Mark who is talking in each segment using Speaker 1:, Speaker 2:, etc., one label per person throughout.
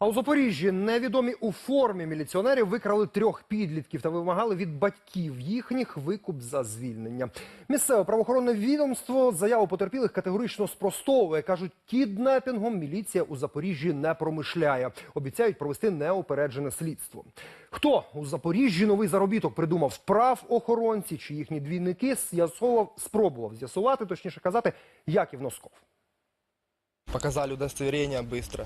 Speaker 1: А у Запоріжжі невідомі у формі міліціонерів викрали трьох підлітків та вимагали від батьків їхніх викуп за звільнення. Місцеве правоохоронне відомство заяву потерпілих категорично спростовує. кажуть, кіднепінгом міліція у Запоріжжі не промишляє. Обіцяють провести неопереджене слідство. Хто у Запоріжжі новий заробіток придумав прав охоронці чи їхні двійники? З'ясовував, спробував з'ясувати, точніше казати, Яків Носков.
Speaker 2: Показали удостоверение быстро.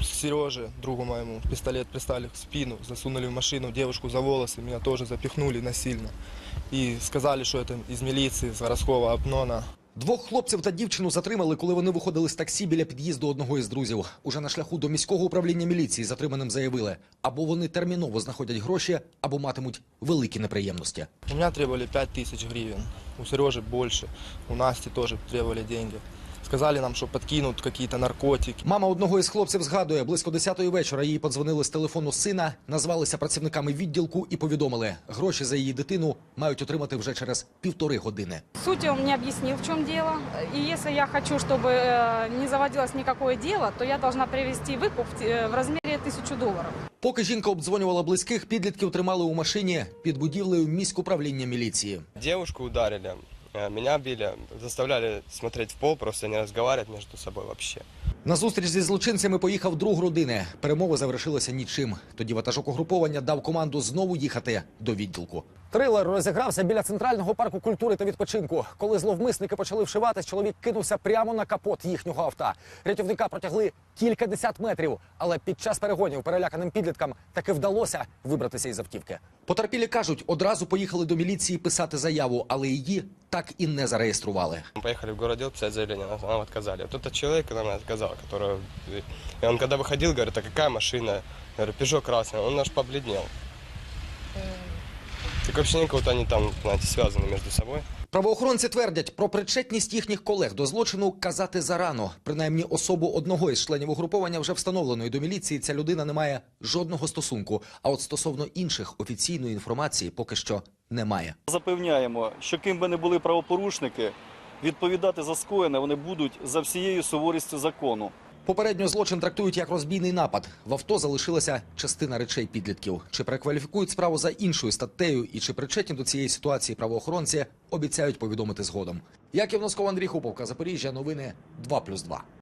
Speaker 2: Сереже, другу моему, пистолет приставили в спину, засунули в машину девушку за волосы, меня тоже запихнули насильно. И сказали, что это из милиции, с городского Апнона.
Speaker 3: Двох хлопців та дівчину затримали, коли вони виходили з таксі біля під'їзду одного із друзів. Уже на шляху до міського управління міліції затриманим заявили, або вони терміново знаходять гроші, або матимуть великі неприємності.
Speaker 2: У меня требовали 5000 гривен, у Сережи больше, у Насти тоже требовали деньги. Сказали нам, что подкинут какие-то наркотики.
Speaker 3: Мама одного із хлопців згадує, близько 10-ї вечора їй подзвонили з телефону сина, назвалися працівниками відділку і повідомили, гроші за її дитину мають отримати вже через півтори години.
Speaker 4: Суть он мне объяснил, в чем дело. И если я хочу, чтобы э, не заводилось никакое дело, то я должна привести выкуп в те- в размере тысячу долларов.
Speaker 3: Поки жінка обдзвонювала близьких, підлітків тримали у машині під будівлею міськуправління міліції.
Speaker 5: Девушку ударили, э, меня били, заставляли смотреть в пол, просто не разговаривать между собой вообще.
Speaker 3: На зустріч зі злочинцями поїхав друг родини. Перемови завершилися нічим. Тоді ватажок угруповання дав команду знову їхати до відділку. Трилер розігрався біля центрального парку культури та відпочинку. Коли зловмисники почали вшиватись, чоловік кинувся прямо на капот їхнього авто. Рятівника протягли кількадесят метрів, але під час перегонів переляканим підліткам таки вдалося вибратися із автівки. Потерпілі кажуть, одразу поїхали до міліції писати заяву, але її так і не зареєстрували.
Speaker 5: Мы поехали в городдел писать заявление, нам, нам отказали. Вот этот человек нам отказал, который... И он когда выходил, говорит, а какая машина? Я говорю, Пежо красная. Он аж побледнел. Так вообще никого-то они там, знаете, связаны между собой.
Speaker 3: Правоохоронці твердять, про причетність їхніх колег до злочину казати зарано. Принаймні, особу одного із членів угруповання вже встановлено, і до міліції ця людина не має жодного стосунку. А от стосовно інших офіційної інформації поки що немає.
Speaker 6: Запевняємо, що ким би не були правопорушники, відповідати за скоєне вони будуть за всією суворістю закону.
Speaker 3: Попередньо злочин трактують як розбійний напад. В авто залишилася частина речей підлітків. Чи перекваліфікують справу за іншою статтею і чи причетні до цієї ситуації правоохоронці обіцяють повідомити згодом. Яків Носков, Андрій Хуповка, Запоріжжя, новини 2+,2.